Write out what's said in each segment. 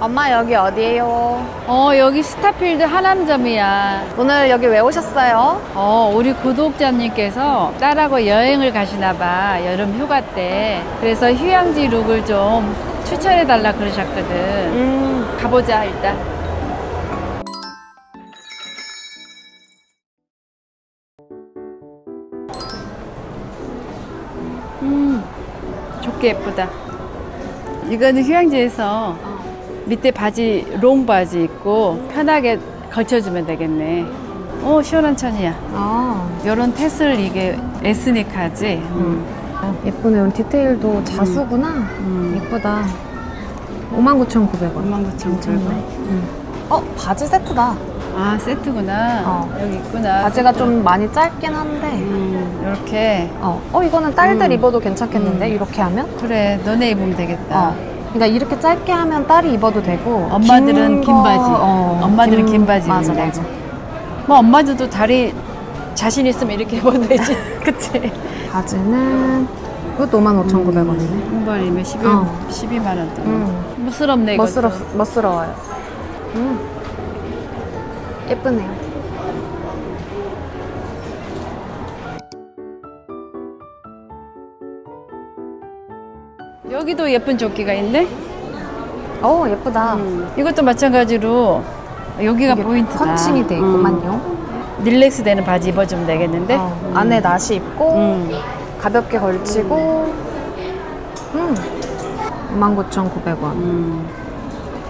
엄마 여기 어디예요? 어, 여기 스타필드 하남점이야. 오늘 여기 왜 오셨어요? 어, 우리 구독자님께서 딸하고 여행을 가시나 봐. 여름 휴가 때. 그래서 휴양지 룩을 좀 추천해 달라 그러셨거든. 음, 가보자, 일단. 음, 좋게 예쁘다. 이거는 휴양지에서 밑에 바지, 롱 바지 입고 편하게 걸쳐주면 되겠네. 오, 시원한 천이야. 아, 요런 테슬 이게 에스닉하지? 음. 예쁘네. 오늘 디테일도 자수구나. 음. 예쁘다. 59,900원. 59,900원. 어, 바지 세트다. 아, 세트구나. 어. 여기 있구나. 바지가. 좀 많이 짧긴 한데. 음, 이렇게. 어, 어 이거는 딸들 음. 입어도 괜찮겠는데? 음. 이렇게 하면? 그래, 너네 입으면 되겠다. 어. 그러니까 이렇게 짧게 하면 딸이 입어도 되고. 엄마들은 긴 거, 바지. 어, 엄마들은 긴 바지 맞아, 맞아. 뭐 엄마들도 다리 자신 있으면 이렇게 입어도 되지. 그치? 바지는 이것도 55,900원이네. 홍벌이면 12, 어. 12만 원 돈. 음. 무스럽네, 이거. 멋스러, 멋스러워요. 음. 예쁘네요. 여기도 예쁜 조끼가 있네? 오, 예쁘다. 음. 이것도 마찬가지로 여기가 이게 포인트다. 펀칭이 돼 있구만요. 음. 릴렉스 되는 바지 입어주면 되겠는데? 어, 안에 나시 입고 음. 가볍게 걸치고 음. 59,900원. 음.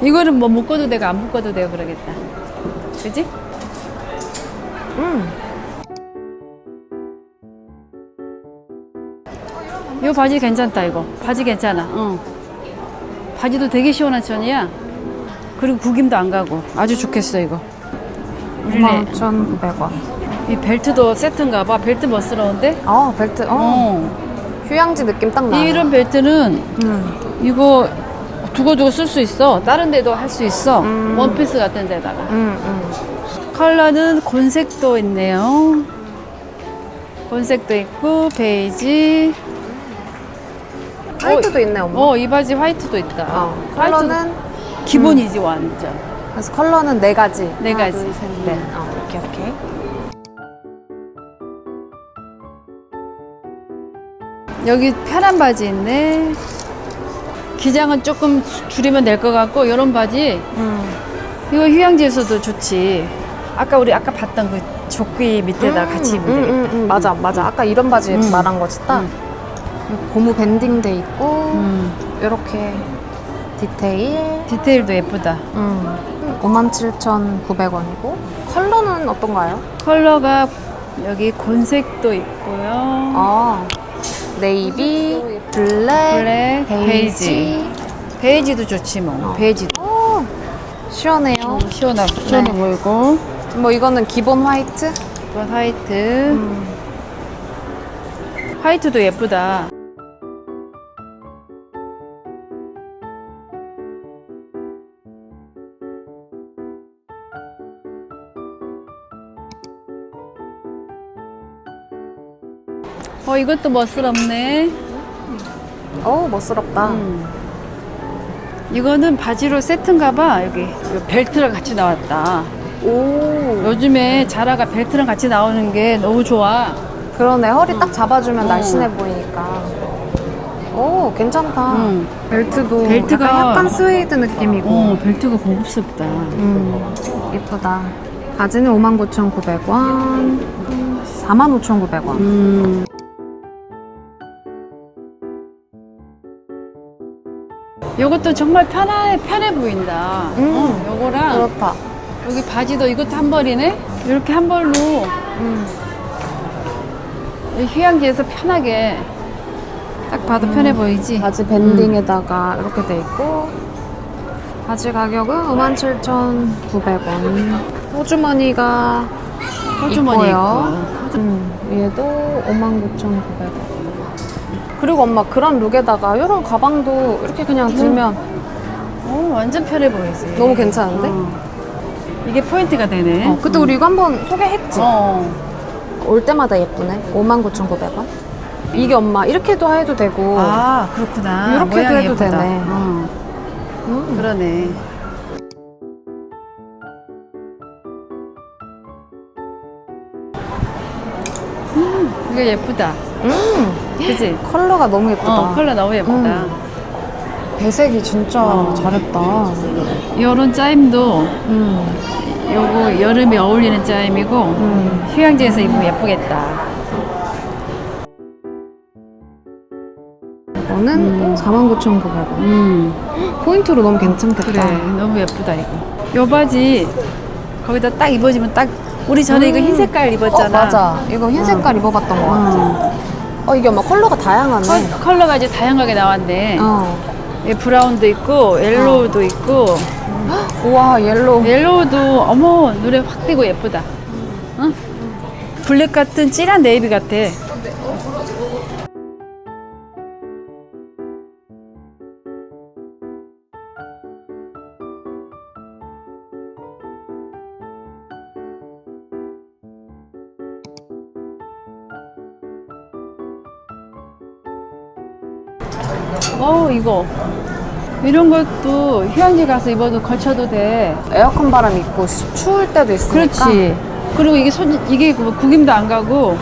이거는 뭐 묶어도 되고 안 묶어도 되고 그러겠다. 그지? 음. 이 바지 괜찮다 이거. 바지 괜찮아. 응. 바지도 되게 시원한 천이야. 그리고 구김도 안 가고 아주 좋겠어 이거. 우리네 55,900원. 이 벨트도 세트인가 봐. 벨트 멋스러운데? 어, 벨트. 어. 어. 휴양지 느낌 딱 나. 이런 벨트는 음. 이거 두고두고 쓸 수 있어. 다른 데도 할 수 있어. 음. 원피스 같은 데다가. 음, 음. 컬러는 곤색도 있네요. 곤색도 있고 베이지. 화이트도 있네, 엄마. 어, 이 바지 화이트도 있다. 어, 화이트도 컬러는 기본이지 완전. 그래서 컬러는 네 가지. 네 하나, 가지. 둘, 셋, 넷. 어, 이렇게 이렇게. 여기 편한 바지 있네. 기장은 조금 줄이면 될 것 같고 이런 바지 음. 이거 휴양지에서도 좋지. 아까 우리 아까 봤던 그 조끼 밑에다 같이 입으면 음, 되겠다. 음, 음, 맞아, 맞아. 아까 이런 바지 음. 말한 거지, 딱. 고무 밴딩 돼 있고, 음. 이렇게 디테일. 디테일도 예쁘다. 음. 57,900원이고, 컬러는 어떤가요? 컬러가 여기 곤색도 있고요. 아, 네이비, 블랙, 블랙, 베이지. 베이지도 좋지 뭐. 어. 베이지도 오, 시원해요. 시원하고 시원해 네. 보이고. 뭐 이거는 기본 화이트? 이건 화이트. 음. 화이트도 예쁘다. 이것도 멋스럽네. 어우, 멋스럽다. 음. 이거는 바지로 세트인가 봐. 여기. 요 벨트랑 같이 나왔다. 오, 요즘에 자라가 벨트랑 같이 나오는 게 너무 좋아. 그러네. 허리 딱 잡아주면 어. 날씬해 보이니까. 오, 괜찮다. 음. 벨트도 벨트가- 약간, 약간 스웨이드 느낌이고. 어, 벨트가 고급스럽다. 음, 예쁘다. 바지는 59,900원, 45,900원. 음. 요것도 정말 편해, 편해 보인다. 음. 어, 요거랑 그렇다. 여기 바지도 이것도 한 벌이네? 이렇게 한 벌로 음. 이 휴양지에서 편하게 딱 봐도 편해 보이지? 바지 밴딩에다가 이렇게 돼 있고 바지 가격은 57,900원 호주머니가 호주머니 있고요. 있고. 음, 얘도 59,900원 그리고 엄마 그런 룩에다가 이런 가방도 이렇게 그냥 음. 들면 오, 완전 편해 보이지. 너무 괜찮은데? 어. 이게 포인트가 되네. 어, 그때 우리 이거 한번 소개했지? 어. 어. 올 때마다 예쁘네. 59,900원. 이게 엄마 이렇게도 해도 되고 아, 그렇구나. 이렇게도 해도 예쁘다. 되네. 어, 음. 그러네. 음, 이거 예쁘다. 음. 그지? 컬러가 너무 예쁘다. 어, 컬러 너무 예쁘다. 음. 배색이 진짜 어. 잘했다. 요런 짜임도 음, 요거 여름에 어울리는 짜임이고 음. 휴양지에서 입으면 예쁘겠다. 이거는 49,900원. 음. 포인트로 너무 괜찮겠다. 그래 너무 예쁘다 이거 요 바지 거기다 딱 입어주면 딱 우리 전에 이거 흰 색깔 입었잖아 어, 맞아. 이거 흰 색깔 입어봤던 것 같아. 어. 어, 이게 막 컬러가 다양하네. 컬, 컬러가 이제 다양하게 나왔네 어. 예, 브라운도 있고 옐로우도 있고 우와, 옐로우. 옐로우도 어머 눈에 확 띄고 예쁘다 응? 블랙 같은 진한 네이비 같아 어 이거 이런 것도 휴양지 가서 입어도 걸쳐도 돼 에어컨 바람 있고 시- 추울 때도 있으니까. 그렇지. 그리고 이게 손 이게 그 구김도 안 가고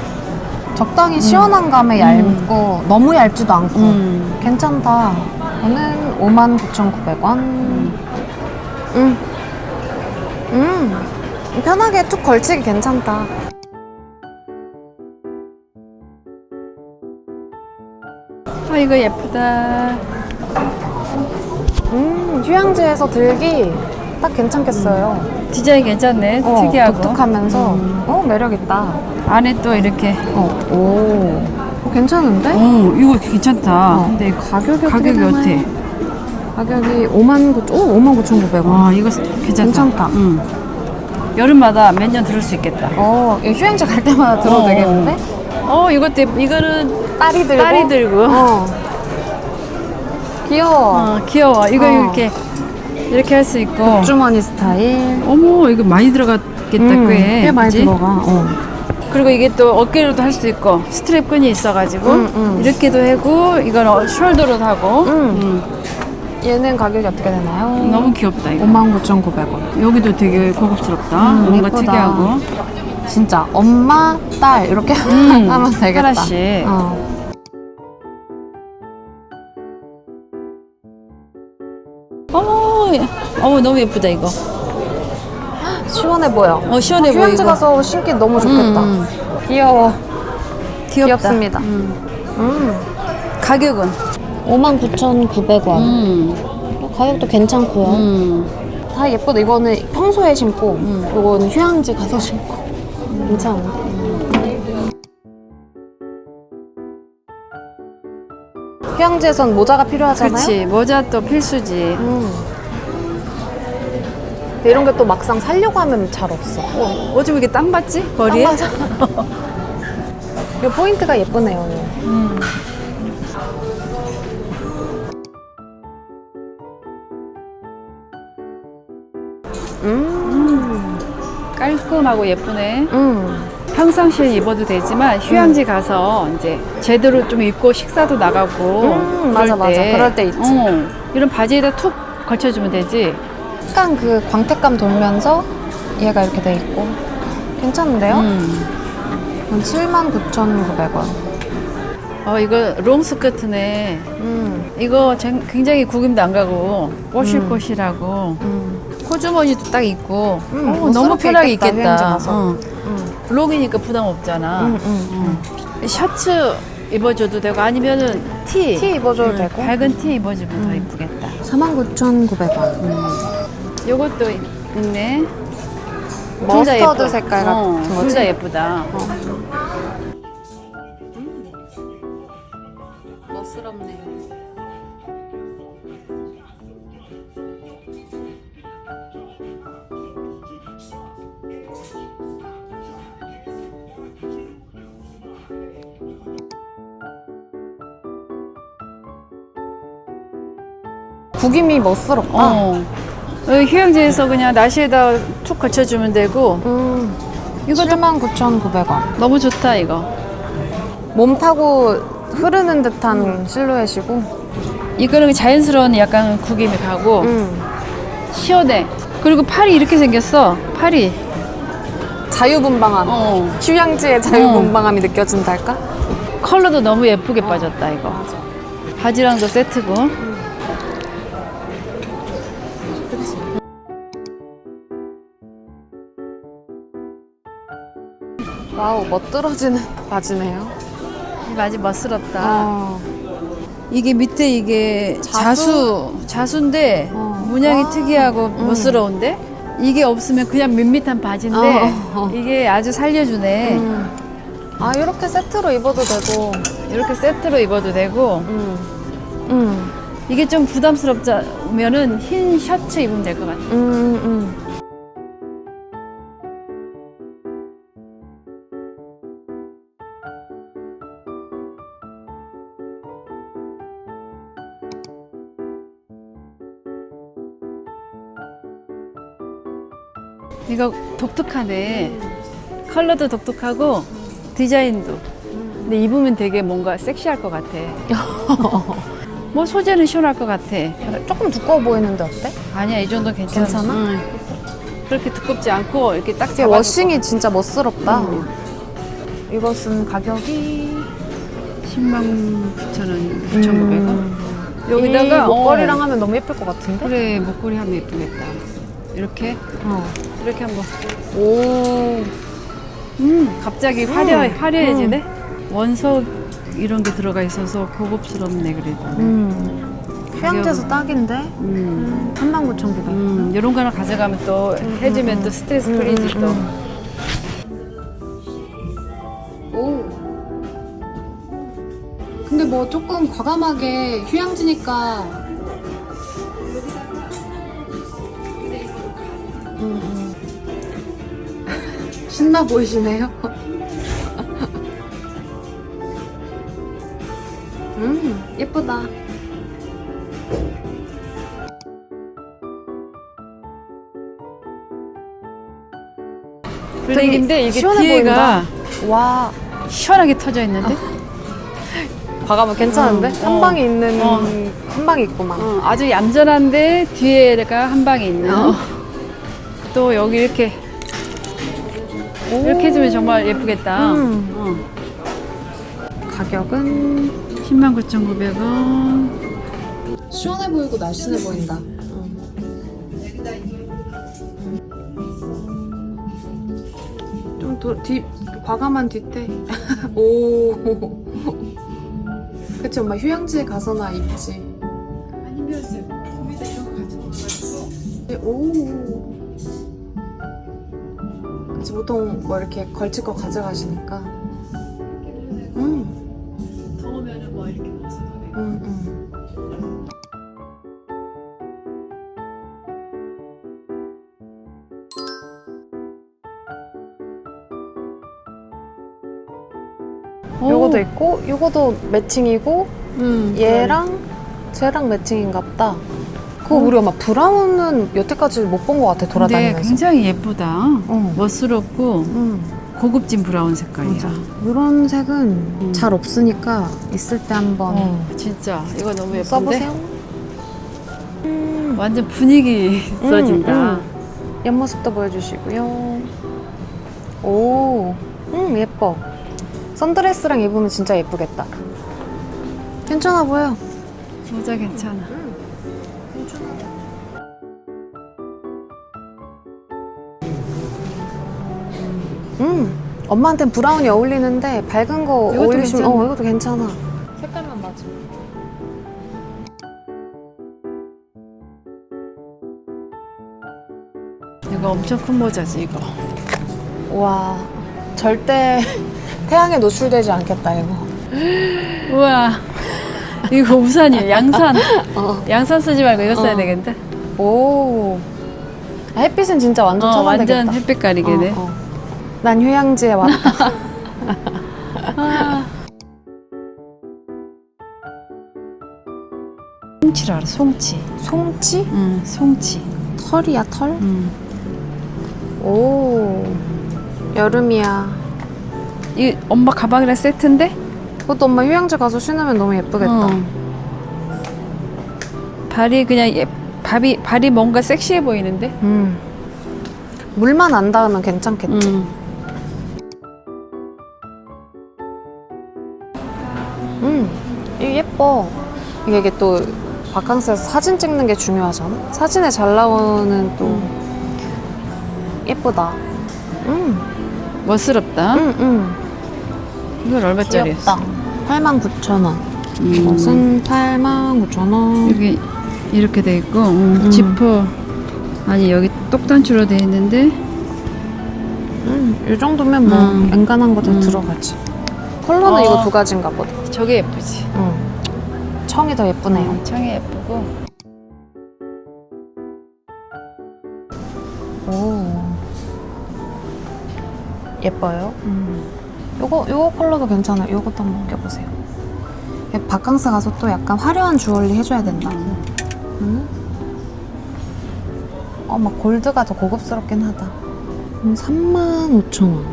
적당히 시원한 감에 얇고 너무 얇지도 않고 음. 괜찮다. 이거는 59,900원. 음. 음. 편하게 툭 걸치기 괜찮다. 이거 예쁘다. 음, 휴양지에서 들기 딱 괜찮겠어요. 디자인 괜찮네. 어, 특이하고. 독특하면서 음. 어 매력 있다. 안에 또 이렇게. 어, 오, 어, 괜찮은데? 오 이거 괜찮다. 어, 근데 가격이 어떻게 가격이 되나요? 어때? 가격이 5만 9, 오, 5만 9,900원. 와 이거 괜찮다. 괜찮다. 응. 여름마다 몇 년 들을 수 있겠다. 어, 이거 휴양지 갈 때마다 들어도 어. 되겠는데? 어 이것도 예쁘- 이거는 딸이 들고. 딸이 들고. 어. 귀여워. 어, 귀여워. 이거 어. 이렇게 이렇게 할 수 있고. 주머니 스타일. 어머 이거 많이 들어갔겠다 음, 꽤. 꽤 많이 그지? 들어가. 어. 그리고 이게 또 어깨로도 할 수 있고 스트랩 끈이 있어가지고 음, 음. 이렇게도 하고 이건 어, 숄더로도 하고 음. 음. 얘는 가격이 어떻게 되나요? 너무 귀엽다 이거 59,900원. 여기도 되게 고급스럽다 음, 뭔가 예쁘다. 특이하고 진짜 엄마, 딸 이렇게 음, 하면 되겠다. 하나씩. 어. 어머 어머 너무 예쁘다 이거 시원해 보여. 어 시원해 휴양지 보이고 가서 신기 너무 좋겠다. 음, 귀여워. 귀엽다 귀엽습니다. 음. 음. 가격은 59,900원. 음. 가격도 괜찮고요. 음. 다 예쁘다. 이거는 평소에 신고, 음. 이거는 휴양지 가서 신고. 괜찮은데? 휴양지에선 모자가 필요하잖아요. 그렇지 모자 또 필수지 음. 근데 이런 게 또 막상 살려고 하면 잘 없어. 어, 어쩜 이렇게 딱 맞지 머리에 딱 맞아. 이 포인트가 예쁘네요. 음. 음. 깔끔하고 예쁘네 음. 평상시에 입어도 되지만 휴양지 가서 이제 제대로 좀 입고 식사도 나가고 음, 맞아, 맞아. 그럴 때 있지. 어, 이런 바지에다 툭 걸쳐주면 되지 약간 그 광택감 돌면서 얘가 이렇게 돼 있고. 괜찮은데요? 음. 79,900원. 어 이거 롱 스커트네 음. 이거 쟁- 굉장히 구김도 안 가고 꼬실꼬실하고 음. 코주머니도 딱 있고 음, 어, 너무 멋스럽게 편하게 입겠다, 입겠다 휴양지 가서. 어. 음. 롱이니까 부담 없잖아 음, 음, 음. 셔츠 입어줘도 되고 아니면은 티, 티 입어줘도 음, 되고. 밝은 티 입어주면 더 음. 이쁘겠다 49,900원. 음. 요것도 있네 머스터드. 색깔 어, 같은 거지? 둘다 예쁘다 멋스럽네 구김이 멋스럽다. 어. 여기 휴양지에서 그냥 나시에다 툭 걸쳐주면 되고 음, 이것도 79,900원. 너무 좋다 이거 몸 타고 흐르는 듯한 실루엣이고. 이거는 자연스러운 약간 구김이 가고 음, 시원해 그리고 팔이 이렇게 생겼어 팔이 자유분방함. 어. 휴양지의 자유분방함이 느껴진달까? 컬러도 너무 예쁘게 빠졌다 이거. 바지랑도 세트고. 와우, 멋들어지는 바지네요. 이 바지 멋스럽다. 아, 이게 밑에 이게 자수? 자수 자수 인데 어. 문양이 와. 특이하고 음. 멋스러운데 이게 없으면 그냥 밋밋한 바지인데 어. 이게 아주 살려주네. 음. 아, 이렇게 세트로 입어도 되고. 이렇게 세트로 입어도 되고 음. 음. 이게 좀 부담스럽자면은 흰 셔츠 입으면 될 것 같아. 음, 음. 이거 독특하네. 컬러도 독특하고 디자인도. 근데 입으면 되게 뭔가 섹시할 것 같아. 뭐 소재는 시원할 것 같아. 조금 두꺼워 보이는데 어때? 아니야 이 정도 괜찮아. 괜찮아? 응. 그렇게 두껍지 않고 이렇게 딱 이게 잡아. 워싱이 진짜 멋스럽다. 음. 이것은 가격이 10만 9천 원, 음. 9,900원. 여기다가 이 목걸이랑 어, 하면 너무 예쁠 것 같은데? 그래 목걸이 하면 예쁘겠다. 이렇게 어. 이렇게 한번. 오. 음 갑자기 화려 음. 화려해지네. 원석 이런 게 들어가 있어서 고급스럽네 그래도. 음. 휴양지에서 딱인데? 음. 39,900원. 음, 이런 거 하나 가져가면 또 해주면 또 스트레스 풀리지 또. 오. 근데 뭐 조금 과감하게 휴양지니까. 음, 음. 신나 보이시네요. 음, 예쁘다. 블랙인데 이게 시원해 뒤에가 와, 시원하게 터져 있는데. 과감한 괜찮은데? 어, 한 어. 방에 있는 어. 한 방에 있구만. 어, 아주 얌전한데 뒤에가 한 방에 있는. 어. 또 여기 이렇게 이렇게 해주면 정말 예쁘겠다. 음. 어. 가격은 10만 9,900원. 시원해 보이고 날씬해 보인다. 좀뒤 과감한 뒷태. 오. 그치 엄마 휴양지에 가서나 입지. 아니면 거기다 이런 거 가지고 오. 그치 보통 뭐 이렇게 걸칠 거 가져가시니까. 음. 더우면은 뭐 이렇게 벗어도 되고. 음, 음. 요거도 있고 요거도 매칭이고 음, 얘랑 쟤랑 매칭인가 보다. 그거 우리 엄마 브라운은 여태까지 못 본 것 같아 근데 돌아다니면서. 굉장히 예쁘다. 어. 멋스럽고 음, 고급진 브라운 색깔이야. 맞아. 이런 색은 잘 없으니까 있을 때 한번 어, 진짜 이거 너무 예쁜데. 써보세요. 음, 완전 분위기 있어진다. 음. 옆모습도 보여주시고요. 오, 음 예뻐. 선드레스랑 입으면 진짜 예쁘겠다. 괜찮아 보여. 모자 괜찮아. 음, 엄마한텐 브라운이 어울리는데 밝은 거 이것도 어울리시면 괜찮아. 어 이것도 괜찮아. 색깔만 맞아. 이거 엄청 큰 모자지 이거. 와, 절대 태양에 노출되지 않겠다 이거. 우와. 이거 우산이에요. 양산. 어. 양산 쓰지 말고 이거 써야 어. 되겠다. 오, 아, 햇빛은 진짜 완전 어, 차단되겠다. 완전 햇빛 가리개네. 어, 어. 난 휴양지에 왔다. 아. 송치를 알아. 송치. 송치? 응, 송치. 털이야 털? 응. 오, 여름이야. 이 엄마 가방이랑 세트인데? 그것도 엄마 휴양지 가서 신으면 너무 예쁘겠다. 어. 발이 그냥 예, 발이 발이 뭔가 섹시해 보이는데? 음. 물만 안 닿으면 괜찮겠지. 음. 예뻐. 이게, 이게 또 바캉스에서 사진 찍는 게 중요하잖아. 사진에 잘 나오는 또 예쁘다. 음, 멋스럽다. 음, 음. 이건 얼마짜리였어? 귀엽다. 89,000원. 음. 이것은 89,000원. 여기 이렇게 돼 있고 음, 음. 지퍼 아니 여기 똑단추로 돼 있는데 음, 이 정도면 뭐 음. 엔간한 거 다 음. 들어가지. 컬러는 어. 이거 두 가지인가 보다. 저게 예쁘지. 응. 청이 더 예쁘네요. 음, 청이 예쁘고 오. 예뻐요. 음. 요거 요거 컬러도 괜찮아요. 요것도 한번 껴보세요. 이게 바캉스 가서 또 약간 화려한 주얼리 해줘야 된다. 음. 어, 막 골드가 더 고급스럽긴 하다. 음, 35,000원.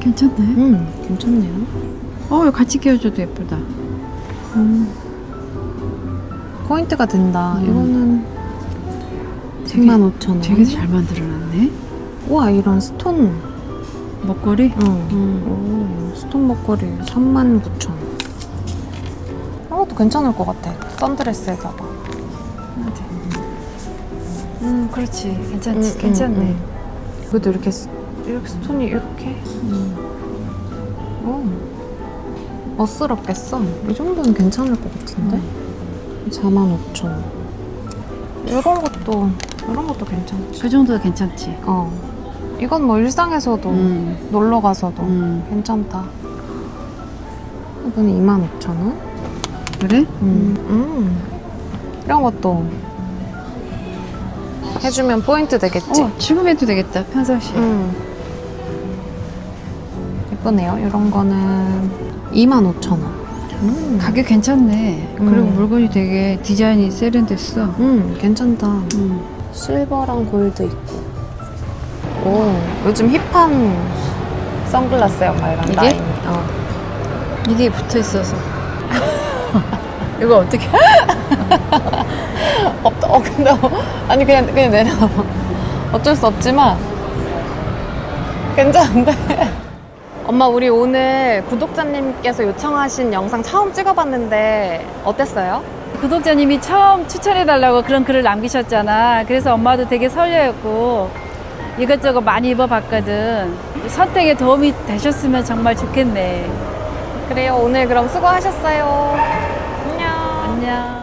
괜찮네. 음, 괜찮네요. 어 같이 끼워줘도 예쁘다. 음. 포인트가 된다. 음. 이거는 되게- 35,000원. 되게 잘 만들어놨네. 와, 이런 스톤. 먹거리? 응. 음. 오, 스톤 목걸이 39,000원. 이런 것도 괜찮을 것 같아. 선드레스에다가. 음 그렇지. 괜찮지. 음, 음, 괜찮네. 음. 그래도 이렇게 스- 이렇게 스톤이 이렇게. 음. 오. 멋스럽겠어. 이 정도는 괜찮을 것 같은데. 45,000원. 이런 것도 이런 것도 괜찮지. 그 정도도 괜찮지. 어. 이건 뭐 일상에서도 음. 놀러 가서도 음. 괜찮다. 이거는 25,000원. 그래? 음. 음. 이런 것도 해주면 포인트 되겠지. 어 지금 해도 되겠다. 평상시에. 음. 예쁘네요. 이런 거는 25,000원. 음. 가격 괜찮네. 음. 그리고 물건이 되게 디자인이 세련됐어. 음, 괜찮다. 음. 실버랑 골드 있고. 오, 요즘 힙한 선글라스야, 엄마 이런 이게? 라인. 어. 이게 붙어 있어서. 이거 어떻게? 어, 어, 근데, 어, 아니, 그냥, 그냥 내려놔봐. 어쩔 수 없지만, 괜찮은데? 엄마, 우리 오늘 구독자님께서 요청하신 영상 처음 찍어봤는데, 어땠어요? 구독자님이 처음 추천해달라고 그런 글을 남기셨잖아. 그래서 엄마도 되게 설레었고 이것저것 많이 입어봤거든. 선택에 도움이 되셨으면 정말 좋겠네. 그래요, 오늘 그럼 수고하셨어요. 안녕. 안녕.